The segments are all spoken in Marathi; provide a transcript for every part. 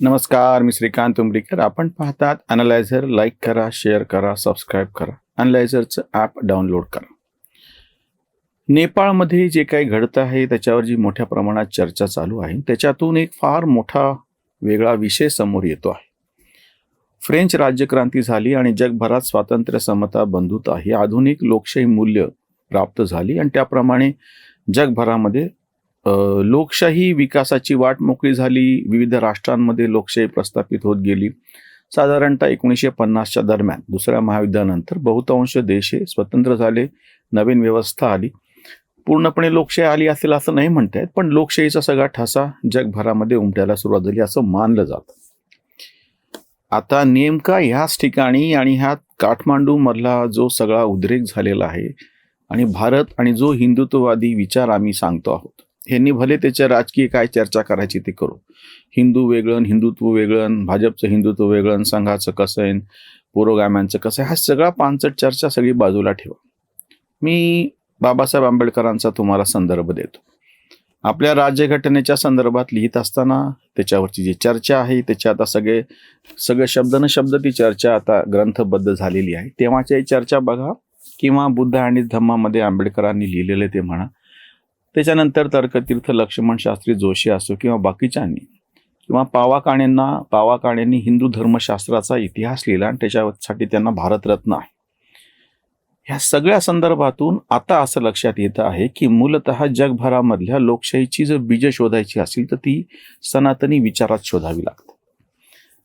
नमस्कार मी श्रीकांत उमरीकर आपण पाहतात अनालायझर लाईक करा शेअर करा सबस्क्राईब करा. अनालायझरचं ॲप डाउनलोड करा. नेपाळमध्ये जे काही घडतं आहे त्याच्यावर जी मोठ्या प्रमाणात चर्चा चालू आहे त्याच्यातून एक फार मोठा वेगळा विषय समोर येतो आहे. फ्रेंच राज्यक्रांती झाली आणि जगभरात स्वातंत्र्य समता बंधुता ही आधुनिक लोकशाही मूल्य प्राप्त झाली आणि त्याप्रमाणे जगभरामध्ये लोकशाही विकासाची वाट मोकळी झाली. विविध राष्ट्रांमध्ये लोकशाही प्रस्थापित होत गेली. साधारणतः एकोणीसशे पन्नासच्या दरम्यान दुसऱ्या महायुद्धानंतर बहुतांश देश हे स्वतंत्र झाले. नवीन व्यवस्था आली. पूर्णपणे लोकशाही आली असेल असं नाही म्हणता येत पण लोकशाहीचा सगळा ठसा जगभरामध्ये उमटायला सुरुवात झाली असं मानलं जातं. आता नेमका ह्याच ठिकाणी आणि ह्या काठमांडूमधला जो सगळा उद्रेक झालेला आहे आणि भारत आणि जो हिंदुत्ववादी विचार आम्ही सांगतो आहोत ह्यांनी भले त्याच्या राजकीय काय चर्चा करायची ते करू. हिंदू वेगळं हिंदुत्व वेगळं भाजपचं हिंदुत्व वेगळं संघाचं कसं आहे पुरोगाम्यांचं कसं आहे हा सगळा पानचट चर्चा सगळी बाजूला ठेवा. मी बाबासाहेब आंबेडकरांचा तुम्हाला संदर्भ देतो. आपल्या राज्यघटनेच्या संदर्भात लिहित असताना त्याच्यावरची जी चर्चा आहे त्याची आता सगळे सगळे शब्द न शब्द ती चर्चा आता ग्रंथबद्ध झालेली आहे. तेव्हाची चर्चा बघा किंवा बुद्ध आणि धम्मामध्ये आंबेडकरांनी लिहिलेले ते म्हणा. त्याच्यानंतर तर्कतीर्थ लक्ष्मण शास्त्री जोशी असो किंवा बाकीच्यांनी किंवा पावा पावाकाण्यांनी पावा हिंदू धर्मशास्त्राचा इतिहास लिहिला आणि त्याच्यासाठी त्यांना भारतरत्न आहे. ह्या सगळ्या संदर्भातून आता असं लक्षात येतं आहे की मूलतः जगभरामधल्या लोकशाहीची जर बीज शोधायची असेल तर ती सनातनी विचारात शोधावी लागते.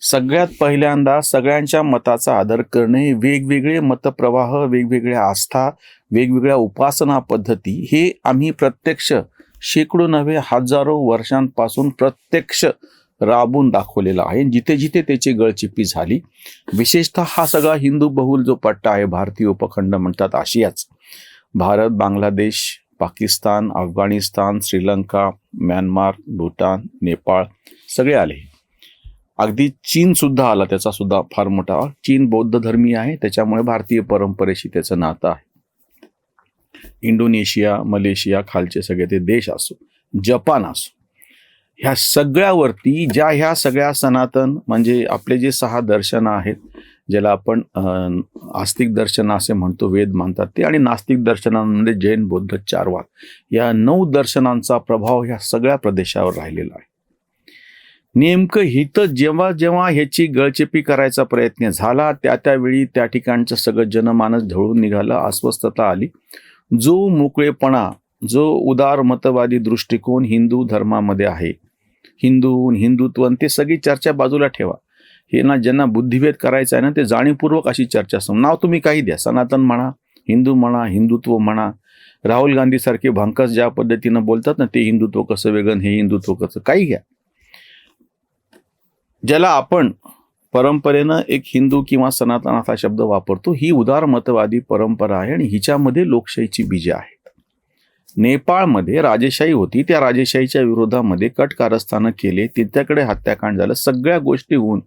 सगळ्यात पहिल्यांदा सगळ्यांच्या मताचा आदर करणे वेगवेगळे मतप्रवाह वेगवेगळ्या आस्था वेगवेगळ्या उपासना पद्धती हे आम्ही प्रत्यक्ष शेकडो नव्हे हजारो वर्षांपासून प्रत्यक्ष राबून दाखवलेला आहे. जिथे जिथे त्याची गळचिप्पी झाली विशेषतः हा सगळा हिंदू बहुल जो पट्टा आहे भारतीय उपखंड म्हणतात आशियाच. भारत बांगलादेश पाकिस्तान अफगाणिस्तान श्रीलंका म्यानमार भूटान नेपाळ सगळे आले. अगदी चीनसुद्धा आला त्याचा सुद्धा फार मोठा चीन बौद्ध धर्मी आहे त्याच्यामुळे भारतीय परंपरेशी त्याचं नातं आहे. इंडोनेशिया मलेशिया खालचे सगळे ते देश असो जपान असो ह्या सगळ्यावरती ज्या ह्या सगळ्या सनातन म्हणजे आपले जे सहा दर्शनं आहेत ज्याला आपण आस्तिक दर्शन असे म्हणतो वेद मानतात ते आणि नास्तिक दर्शनांमध्ये जैन बौद्ध चारवाक या नऊ दर्शनांचा प्रभाव ह्या सगळ्या प्रदेशावर राहिलेला आहे. नेमकं हिथं जेव्हा जेव्हा ह्याची गळचेपी करायचा प्रयत्न झाला त्या त्यावेळी त्या ठिकाणचं सगळं जनमानस ढळून निघालं अस्वस्थता आली. जो मोकळेपणा जो उदार मतवादी दृष्टिकोन हिंदू धर्मामध्ये आहे हिंदू हिंदुत्व आणि ते सगळी चर्चा बाजूला ठेवा. हे ना ज्यांना बुद्धिभेद करायचा आहे ना ते जाणीवपूर्वक अशी चर्चा सम नाव तुम्ही काही द्या. सनातन म्हणा हिंदू म्हणा हिंदुत्व म्हणा. राहुल गांधीसारखे भंकस ज्या पद्धतीनं बोलतात ना ते हिंदुत्व कसं वेगळं हे हिंदुत्व कसं काही घ्या. ज्याला आपण परंपरेनं एक हिंदू किंवा सनातन हा शब्द वापरतो. ही उदारमतवादी परंपरा आहे आणि हिच्यामध्ये लोकशाहीची बीजे आहेत. नेपाळमध्ये राजेशाही होती. त्या राजेशाहीच्या विरोधामध्ये कट कारस्थानं केले. तिच्याकडे हत्याकांड झालं. सगळ्या गोष्टी होऊन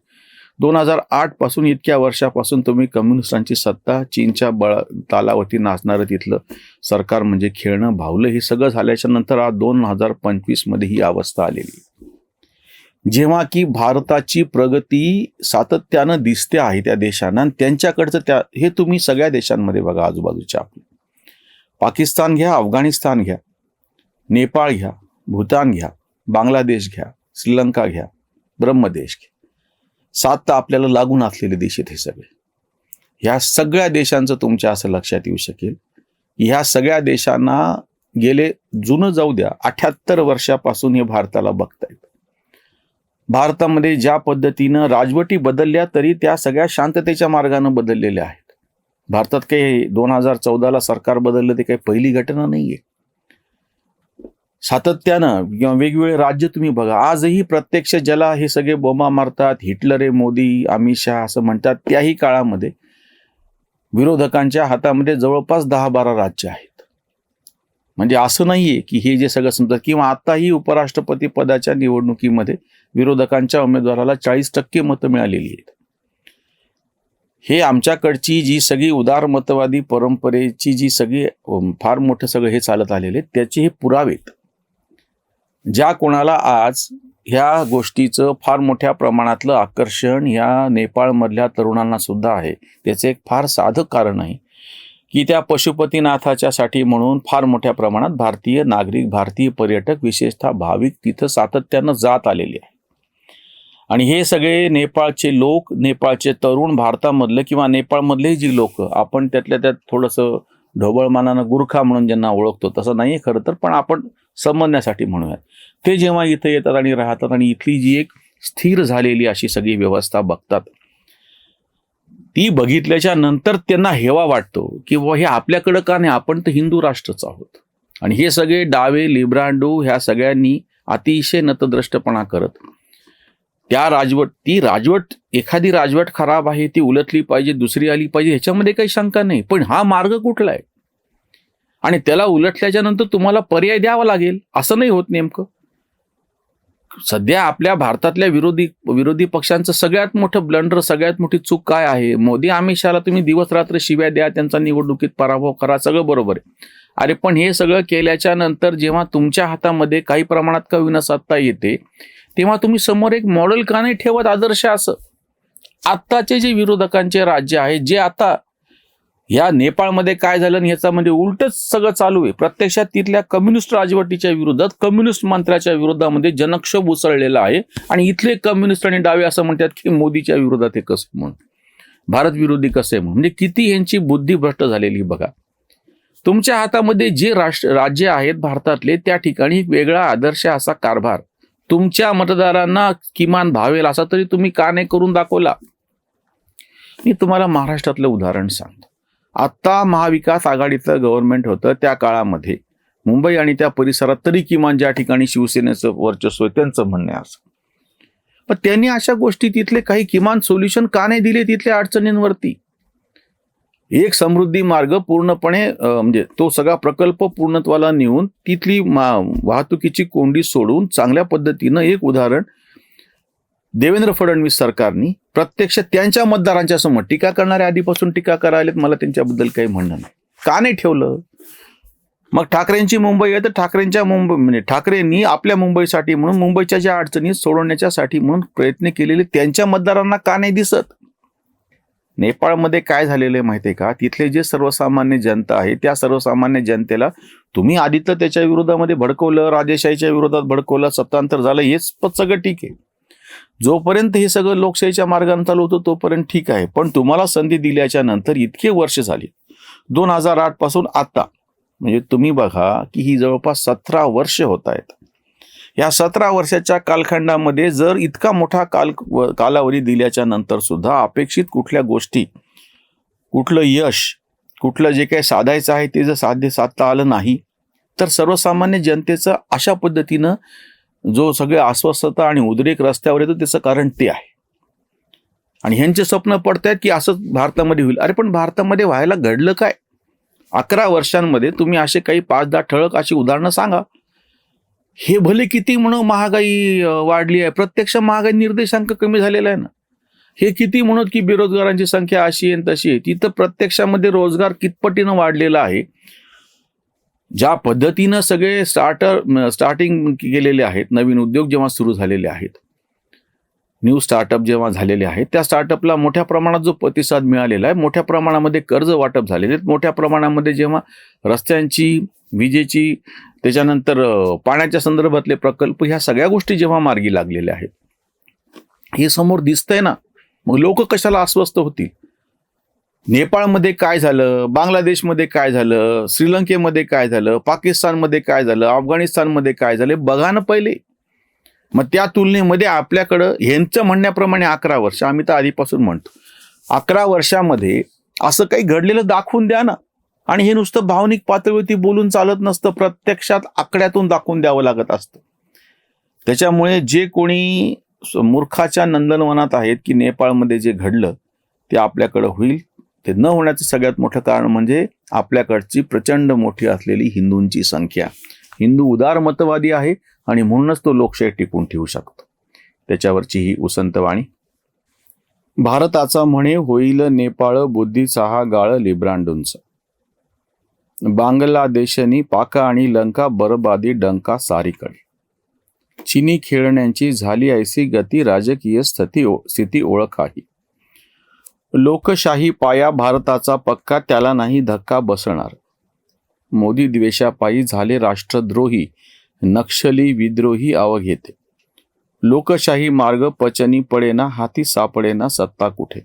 दोन हजार आठपासून इतक्या वर्षापासून तुम्ही कम्युनिस्टांची सत्ता चीनच्या बळ तालावरती नाचणारं तिथलं सरकार म्हणजे खेळणं भावलं हे सगळं झाल्याच्यानंतर आज दोन हजार पंचवीसमध्ये ही अवस्था आलेली जेव्हा की भारताची प्रगती सातत्यानं दिसते आहे त्या देशांना आणि त्यांच्याकडचं त्या हे तुम्ही सगळ्या देशांमध्ये बघा आजूबाजूच्या आपल्या. पाकिस्तान घ्या अफगाणिस्तान घ्या नेपाळ घ्या भूतान घ्या बांगलादेश घ्या श्रीलंका घ्या ब्रह्मदेश घ्या. सात तर आपल्याला लागून असलेले देश आहेत हे सगळे. ह्या सगळ्या देशांचं तुमच्या असं लक्षात येऊ शकेल. ह्या सगळ्या देशांना गेले जुनं जाऊ द्या अठ्याहत्तर वर्षापासून हे भारताला बघतायत. भारतामध्ये ज्या पद्धतीनं राजवटी बदलल्या तरी त्या सगळ्या शांततेच्या मार्गानं बदललेल्या आहेत. भारतात काही दोन हजार चौदाला सरकार बदललं ते काही पहिली घटना नाहीये. सातत्यानं किंवा वेगवेगळे राज्य तुम्ही बघा आजही प्रत्यक्ष ज्याला हे सगळे बोमा मारतात हिटलर आहे मोदी अमित शहा असं म्हणतात त्याही काळामध्ये विरोधकांच्या हातामध्ये जवळपास दहा बारा राज्य आहेत. म्हणजे असं नाहीये की हे जे सगळं समजतात किंवा आताही उपराष्ट्रपती पदाच्या निवडणुकीमध्ये विरोधकांच्या उमेदवाराला चाळीस टक्के मतं मिळालेली आहेत. हे आमच्याकडची जी सगळी उदारमतवादी परंपरेची जी सगळी फार मोठं सगळं हे चालत आलेले त्याचे हे पुरावेत ज्या कोणाला आज ह्या गोष्टीचं फार मोठ्या प्रमाणातलं आकर्षण ह्या नेपाळमधल्या तरुणांना सुद्धा आहे त्याचं एक फार साधं कारण आहे की त्या पशुपतीनाथाच्या साठी म्हणून फार मोठ्या प्रमाणात भारतीय नागरिक भारतीय पर्यटक विशेषतः भाविक तिथं सातत्यानं जात आलेले आहे आणि हे सगळे नेपाळचे लोक नेपाळचे तरुण भारतामधलं किंवा नेपाळमधले जी लोक आपण त्यातल्या त्यात थोडंसं ढोबळमानानं गुरखा म्हणून ज्यांना ओळखतो तसं नाही खरं तर पण आपण समजण्यासाठी म्हणूयात. ते जेव्हा इथं येतात आणि राहतात आणि इथली जी एक स्थिर झालेली अशी सगळी व्यवस्था बघतात ती बघितल्याच्या नंतर त्यांना हेवा वाटतो की व हे आपल्याकडं का नाही आपण तर हिंदू राष्ट्रच आहोत. आणि हे सगळे डावे लिब्रांडू ह्या सगळ्यांनी अतिशय नतद्रष्टपणा करत त्या राजवट ती राजवट एखादी राजवट खराब आहे ती उलटली पाहिजे दुसरी आली पाहिजे ह्याच्यामध्ये काही शंका नाही. पण हा मार्ग कुठला आहे? आणि त्याला उलटल्याच्या नंतर तुम्हाला पर्याय द्यावा लागेल. असं नाही होत नेमकं. सध्या आपल्या भारतातल्या विरोधी विरोधी पक्षांचं सगळ्यात मोठं ब्लंडर सगळ्यात मोठी चूक काय आहे? मोदी अमित शहाला तुम्ही दिवस रात्र शिव्या द्या त्यांचा निवडणुकीत पराभव करा सगळं बरोबर आहे. अरे पण हे सगळं केल्याच्यानंतर जेव्हा तुमच्या हातामध्ये काही प्रमाणात का विना सत्ता येते तेव्हा तुम्ही समोर एक मॉडेल का नाही ठेवत आदर्श असं? आत्ताचे जे विरोधकांचे राज्य आहे जे आता या नेपाळमध्ये काय झालं आणि म्हणजे उलटच सगळं चालू आहे. प्रत्यक्षात तिथल्या कम्युनिस्ट राजवटीच्या विरोधात कम्युनिस्ट मंत्र्याच्या विरोधामध्ये जनक्षोभ उसळलेला आहे. आणि इथले कम्युनिस्ट आणि डावे असं म्हणतात की मोदीच्या विरोधात हे कसं म्हणून. भारत विरोधी कसं आहे म्हणजे किती यांची बुद्धी भ्रष्ट झालेली बघा. तुमच्या हातामध्ये जे राष्ट्र राज्य आहेत भारतातले त्या ठिकाणी एक वेगळा आदर्श असा कारभार. तुमच्या मतदारांना किमान भावेल असा तरी तुम्ही का नाही करून दाखवला? मी तुम्हाला महाराष्ट्रातलं उदाहरण सांगतो. आत्ता महाविकास आघाडीचं गव्हर्नमेंट होतं त्या काळामध्ये. मुंबई आणि त्या परिसरात तरी किमान ज्या ठिकाणी शिवसेनेचं वर्चस्व त्यांचं म्हणणे असं. पण त्यांनी अशा गोष्टी तिथले काही किमान सोल्युशन का नाही दिले तिथल्या अडचणींवरती? एक समृद्धी मार्ग पूर्णपणे म्हणजे तो सगळा प्रकल्प पूर्णत्वाला नेऊन तिथली मा- वाहतुकीची कोंडी सोडून चांगल्या पद्धतीनं एक उदाहरण देवेंद्र फडणवीस सरकारनी प्रत्यक्ष त्यांच्या मतदारांच्या समोर टीका करणाऱ्या आधीपासून टीका करायलेत मला त्यांच्याबद्दल काही म्हणणं नाही. का नाही ठेवलं? मग ठाकरेंची मुंबई आहे तर ठाकरेंच्या मुंबई म्हणजे ठाकरेंनी आपल्या मुंबईसाठी म्हणून मुंबईच्या ज्या अडचणी सोडवण्याच्यासाठी म्हणून प्रयत्न केलेले त्यांच्या मतदारांना का नाही दिसत? नेपाळमध्ये काय झालेलं आहे माहिती आहे का? तिथले जे सर्वसामान्य जनता आहे त्या सर्वसामान्य जनतेला तुम्ही आधी तर त्याच्या विरोधामध्ये भडकवलं राजेशाहीच्या विरोधात भडकवलं सत्तांतर झालं हेच पण सगळं ठीक आहे. जोपर्यंत हे सगळं लोकशाहीच्या मार्गाने चालू होतं तोपर्यंत ठीक आहे. पण तुम्हाला संधी दिल्याच्या नंतर इतके वर्ष झाली. दोन हजार आठपासून आता म्हणजे तुम्ही बघा की ही जवळपास सतरा वर्ष होत आहेत. या सतरा वर्षाच्या कालखंडामध्ये जर इतका मोठा काल कालावधी दिल्याच्या नंतर सुद्धा अपेक्षित कुठल्या गोष्टी कुठलं यश कुठलं जे काही साधायचं आहे ते जर साध्य साधता आलं नाही तर सर्वसामान्य जनतेचं अशा पद्धतीनं जो सगळे अस्वस्थता आणि उद्रेक रस्त्यावर येतो त्याचं कारण ते आहे. आणि ह्यांचे स्वप्न पडत आहेत की असंच भारतामध्ये होईल. अरे पण भारतामध्ये व्हायला घडलं काय? अकरा वर्षांमध्ये तुम्ही असे काही पाच दहा ठळक अशी उदाहरणं सांगा. हे भले किती म्हणून महागाई वाढली आहे प्रत्यक्ष महागाई निर्देशांक कमी झालेला आहे ना. हे किती म्हणत की बेरोजगारांची संख्या अशी आहे तशी आहे. तिथं प्रत्यक्षामध्ये रोजगार कितपटीनं वाढलेला आहे. ज्या पद्धतीनं सगळे स्टार्टर स्टार्टिंग केलेले आहेत नवीन उद्योग जेव्हा सुरू झालेले आहेत न्यू स्टार्टअप जेव्हा झालेले आहेत त्या स्टार्टअपला मोठ्या प्रमाणात जो प्रतिसाद मिळालेला आहे मोठ्या प्रमाणामध्ये कर्ज वाटप झालेले आहेत. मोठ्या प्रमाणामध्ये जेव्हा रस्त्यांची विजेची त्याच्यानंतर पाण्याच्या संदर्भातले प्रकल्प ह्या सगळ्या गोष्टी जेव्हा मार्गी लागलेल्या आहेत हे समोर दिसतंय ना मग लोक कशाला अस्वस्थ होतील? नेपाळमध्ये काय झालं? बांगलादेशमध्ये काय झालं? श्रीलंकेमध्ये काय झालं? पाकिस्तानमध्ये काय झालं? अफगाणिस्तानमध्ये काय झालं? बघा ना पहिले. मग त्या तुलनेमध्ये आपल्याकडं ह्यांचं म्हणण्याप्रमाणे अकरा वर्ष आम्ही तर आधीपासून म्हणतो. अकरा वर्षामध्ये असं काही घडलेलं दाखवून द्या ना. आणि हे नुसतं भावनिक पातळीवरती बोलून चालत नसतं प्रत्यक्षात आकड्यातून दाखवून द्यावं लागत असतं. त्याच्यामुळे जे कोणी मूर्खाच्या नंदनवनात आहेत की नेपाळमध्ये जे घडलं ते आपल्याकडं होईल. ते न होण्याचं सगळ्यात मोठं कारण म्हणजे आपल्याकडची प्रचंड मोठी असलेली हिंदूंची संख्या. हिंदू उदार मतवादी आहे आणि म्हणूनच तो लोकशाही टिकून ठेवू शकतो. त्याच्यावरची ही उसंतवाणी भारताचा म्हणे होईल नेपाळ बुद्धीचा हा गाळ लिब्रांडूंचा. बांगलादेशनी पाका आणि लंका बरबादी डंका सारीकडे. चिनी खेळण्यांची झाली ऐसी गती राजकीय स्थिती स्थिती ओळख आहे लोकशाही पाया भारताचा पक्का त्याला नाही धक्का बसणार. मोदी द्वेषापायी झाले राष्ट्रद्रोही नक्षली विद्रोही अवघेते लोकशाही मार्ग पचनी पडेना हाती सापडेना सत्ता कुठे?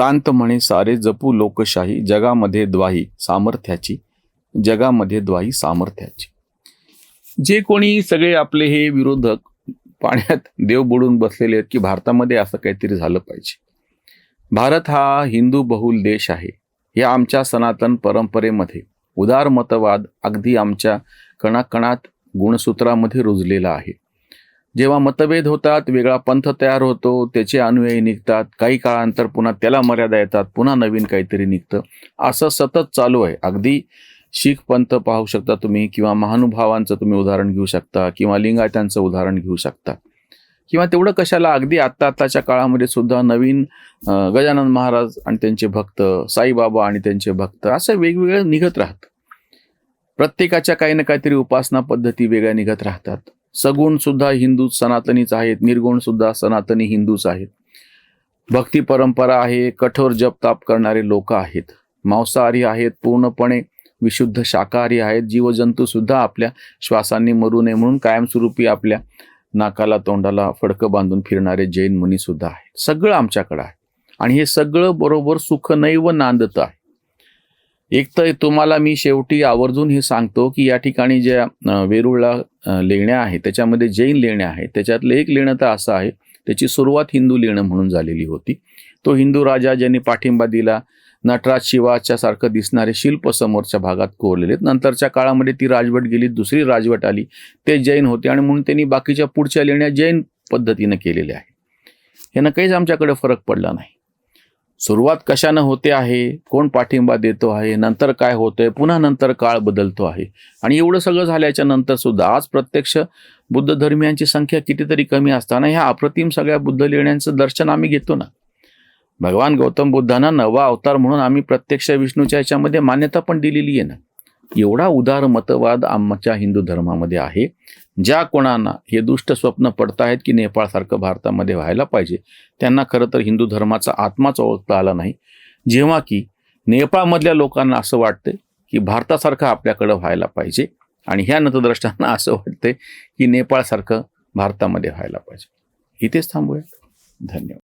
कांत म्हणे सारे जपू लोकशाही जगामध्ये द्वाही सामर्थ्याची जगामध्ये द्वाही सामर्थ्याची. जे कोणी सगळे आपले हे विरोधक पाण्यात देव बुडून बसलेले आहेत की भारतामध्ये असं काहीतरी झालं पाहिजे. भारत हा हिंदू बहुल देश आहे. या आमच्या सनातन परंपरेमध्ये उदारमतवाद अगदी आमच्या कणाकणात गुणसूत्रामध्ये रुजलेला आहे. जेव्हा मतभेद होतात वेगळा पंथ तयार होतो त्याचे अनुयायी निघतात काही काळानंतर पुन्हा त्याला मर्यादा येतात पुन्हा नवीन काहीतरी निघतं. असं सतत चालू आहे. अगदी शीख पंथ पाहू शकता तुम्ही किंवा महानुभावांचं तुम्ही उदाहरण घेऊ शकता किंवा लिंगायतांचं उदाहरण घेऊ शकता. किंवा तेवढं कशाला अगदी आत्ता आत्ताच्या काळामध्ये सुद्धा नवीन गजानन महाराज आणि त्यांचे भक्त साईबाबा आणि त्यांचे भक्त असं वेगवेगळं निघत राहतं. प्रत्येकाच्या काही ना काहीतरी उपासना पद्धती वेगळ्या निघत राहतात. सगुण सुद्धा हिंदू सनातनीच आहेत निर्गुण सुद्धा सनातनी हिंदूच आहेत. भक्ती परंपरा आहे कठोर जपताप करणारे लोक आहेत. मांसाहारी आहेत पूर्णपणे विशुद्ध शाकाहारी आहेत जीवजंतू सुद्धा आपल्या श्वासांनी मरू नये म्हणून कायमस्वरूपी आपल्या नाकाला तोंडाला फडकं बांधून फिरणारे जैन मुनी सुद्धा आहेत. सगळं आमच्याकडं आहे. आणि हे सगळं बरोबर सुख नैव नांदत आहे. एक तर तुम्हाला मी शेवटी आवर्जून हे सांगतो की या ठिकाणी ज्या वेरूळला लेण्या आहेत त्याच्यामध्ये जैन लेण्या आहेत. त्याच्यातलं एक लेणं तर असं आहे त्याची सुरुवात हिंदू लेणं म्हणून झालेली होती. तो हिंदू राजा ज्यांनी पाठिंबा दिला नटराज शिवाच्या सारखं दिसणारे शिल्प समोरच्या भागात कोरलेले आहेत. नंतरच्या काळामध्ये ती राजवट गेली दुसरी राजवट आली ते जैन होते आणि म्हणून त्यांनी बाकीच्या पुढच्या लेण्या जैन पद्धतीनं केलेल्या आहेत. यानं काहीच आमच्याकडे फरक पडला नाही. सुरुवात कशानं होते आहे? कोण पाठिंबा देतो आहे? नंतर काय होतंय? पुन्हा नंतर काळ बदलतो आहे. आणि एवढं सगळं झाल्याच्यानंतर सुद्धा आज प्रत्यक्ष बुद्ध धर्मियांची संख्या कितीतरी कमी असताना ह्या अप्रतिम सगळ्या बुद्ध लेण्यांचं दर्शन आम्ही घेतो ना. भगवान गौतम बुद्धांना नवा अवतार म्हणून आम्ही प्रत्यक्ष विष्णूच्या याच्यामध्ये मान्यता पण दिलेली आहे ना. एवढा उदार मतवाद आमच्या हिंदू धर्मामध्ये आहे. ज्या कोणांना हे दुष्ट स्वप्न पडत आहेत की नेपाळसारखं भारतामध्ये व्हायला पाहिजे त्यांना खरं तर हिंदू धर्माचा आत्माच ओळखता आला नाही. जेव्हा की नेपाळमधल्या लोकांना असं वाटतं की भारतासारखं आपल्याकडं व्हायला पाहिजे आणि ह्या नतद्रष्टांना असं वाटतंय की नेपाळसारखं भारतामध्ये व्हायला पाहिजे. इथेच थांबूया. धन्यवाद.